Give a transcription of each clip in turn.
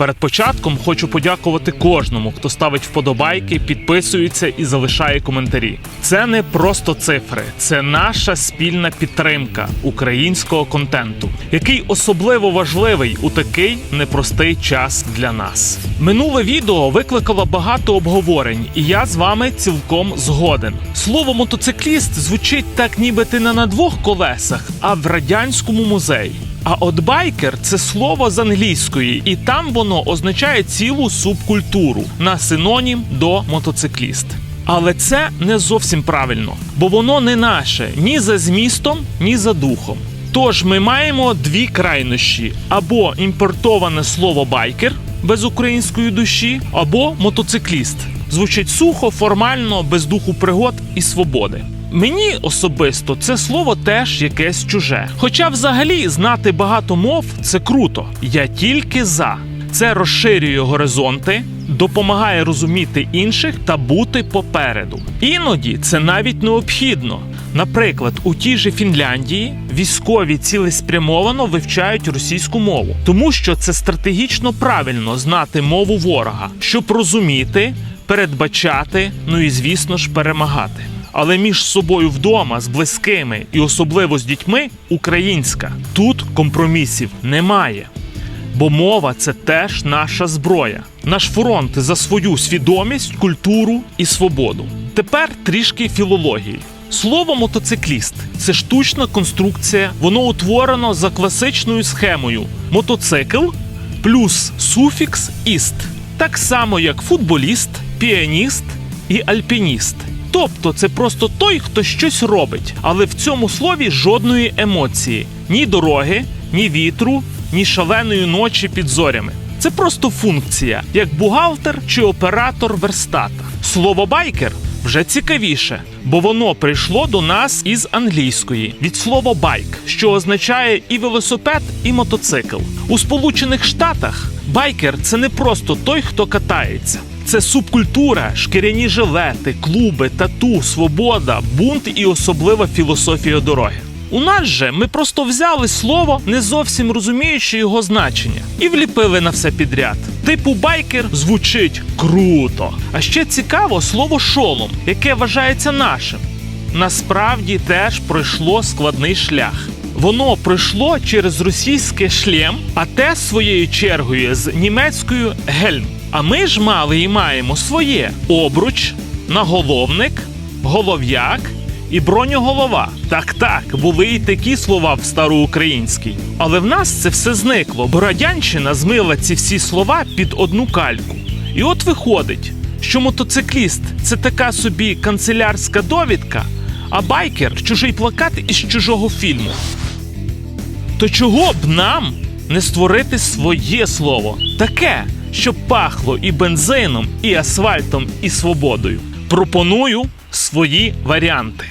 Перед початком хочу подякувати кожному, хто ставить вподобайки, підписується і залишає коментарі. Це не просто цифри, це наша спільна підтримка українського контенту, який особливо важливий у такий непростий час для нас. Минуле відео викликало багато обговорень, і я з вами цілком згоден. Слово мотоцикліст звучить так, ніби ти не на двох колесах, а в радянському музеї. А от байкер це слово з англійської, і там воно означає цілу субкультуру на синонім до мотоцикліст. Але це не зовсім правильно, бо воно не наше ні за змістом, ні за духом. Тож ми маємо дві крайнощі: або імпортоване слово байкер без української душі, або мотоцикліст. Звучить сухо, формально, без духу пригод і свободи. Мені особисто це слово теж якесь чуже. Хоча, взагалі, знати багато мов це круто. Я тільки за. Це розширює горизонти, допомагає розуміти інших та бути попереду. Іноді це навіть необхідно. Наприклад, у тій же Фінляндії військові цілеспрямовано вивчають російську мову, тому що це стратегічно правильно знати мову ворога, щоб розуміти, передбачати, ну і звісно ж перемагати. Але між собою вдома з близькими і особливо з дітьми українська. Тут компромісів немає. Бо мова це теж наша зброя, наш фронт за свою свідомість, культуру і свободу. Тепер трішки філології. Слово мотоцикліст це штучна конструкція, воно утворено за класичною схемою: мотоцикл плюс суфікс іст, так само як футболіст, піаніст і альпініст. Тобто це просто той, хто щось робить, але в цьому слові жодної емоції, ні дороги, ні вітру, ні шаленої ночі під зорями. Це просто функція, як бухгалтер чи оператор верстата. Слово байкер вже цікавіше, бо воно прийшло до нас із англійської від слова байк, що означає і велосипед, і мотоцикл. У Сполучених Штатах байкер це не просто той, хто катається. Це субкультура, шкіряні жилети, клуби, тату, свобода, бунт і особлива філософія дороги. У нас же ми просто взяли слово, не зовсім розуміючи його значення, і вліпили на все підряд. Типу байкер звучить круто. А ще цікаво слово шолом, яке вважається нашим. Насправді теж пройшло складний шлях. Воно пройшло через російське шлем, а те своєю чергою з німецькою гельм. А ми ж мали і маємо своє обруч, наголовник, голов'як і броньоголова. Так, так, були і такі слова в староукраїнській. Але в нас це все зникло, бо радянщина змила ці всі слова під одну кальку. І от виходить, що мотоцикліст це така собі канцелярська довідка, а байкер чужий плакат із чужого фільму. То чого б нам не створити своє слово, таке, щоб пахло і бензином, і асфальтом, і свободою? Пропоную свої варіанти.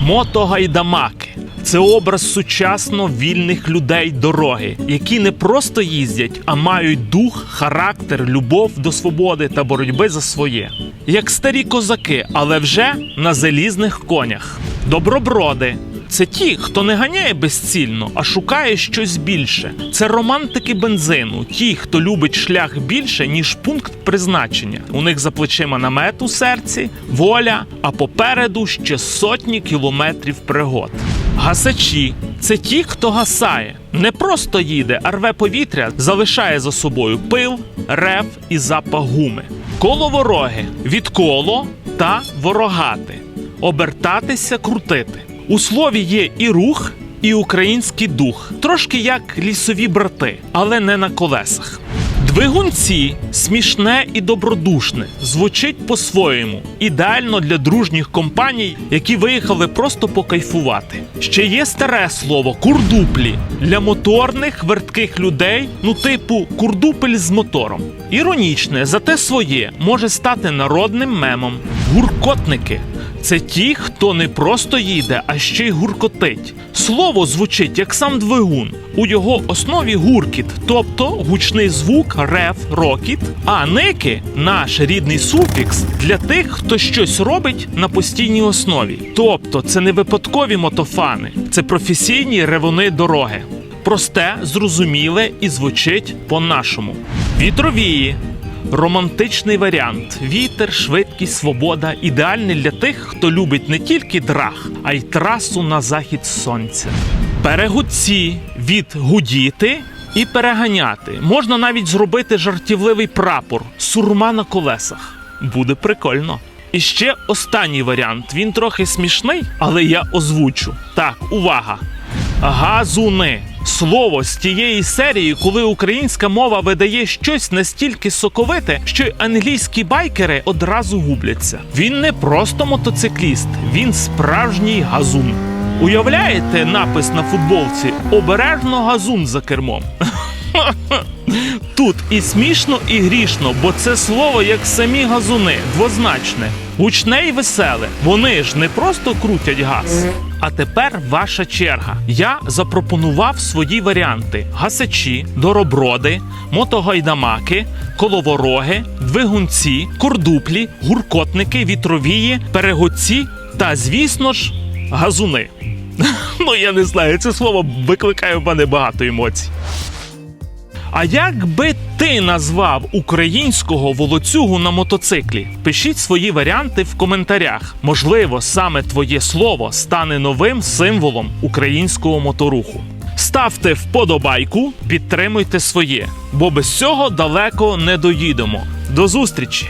Мотогайдамаки це образ сучасно вільних людей дороги, які не просто їздять, а мають дух, характер, любов до свободи та боротьби за своє. Як старі козаки, але вже на залізних конях. Доброброди це ті, хто не ганяє безцільно, а шукає щось більше. Це романтики бензину, ті, хто любить шлях більше, ніж пункт призначення. У них за плечима намет у серці, воля, а попереду ще сотні кілометрів пригод. Гасачі це ті, хто гасає. Не просто їде, а рве повітря, залишає за собою пил, рев і запах гуми. Коловороги від коло та ворогати. Обертатися, крутити. У слові є і рух, і український дух, трошки як лісові брати, але не на колесах. Двигунці смішне і добродушне, звучить по-своєму, ідеально для дружніх компаній, які виїхали просто покайфувати. Ще є старе слово курдуплі для моторних вертких людей, ну типу курдупель з мотором. Іронічне, зате своє може стати народним мемом. Гуркотники це ті, хто не просто їде, а ще й гуркотить. Слово звучить як сам двигун. У його основі гуркіт, тобто гучний звук, рев, рокіт. А ники наш рідний суфікс для тих, хто щось робить на постійній основі. Тобто це не випадкові мотофани, це професійні ревуни дороги. Просте, зрозуміле і звучить по-нашому. Вітровії. Романтичний варіант. Вітер, швидкість, свобода ідеальний для тих, хто любить не тільки драх, а й трасу на захід сонця. Перегудці від гудіти і переганяти. Можна навіть зробити жартівливий прапор сурма на колесах. Буде прикольно. І ще останній варіант. Він трохи смішний, але я озвучу. Так, увага! Газуни. Слово з тієї серії, коли українська мова видає щось настільки соковите, що й англійські байкери одразу губляться. Він не просто мотоцикліст, він справжній газун. Уявляєте напис на футболці Обережно газун за кермом. Тут і смішно, і грішно, бо це слово як самі газуни, двозначне, гучне і веселе. Вони ж не просто крутять газ. А тепер ваша черга. Я запропонував свої варіанти: гасачі, дороброди, мотогайдамаки, коловороги, двигунці, кордуплі, гуркотники, вітровії, перегодці та, звісно ж, газуни. Ну я не знаю, це слово викликає в мене багато емоцій. А як би ти назвав українського волоцюгу на мотоциклі? Пишіть свої варіанти в коментарях. Можливо, саме твоє слово стане новим символом українського моторуху. Ставте вподобайку, підтримуйте своє, бо без цього далеко не доїдемо. До зустрічі!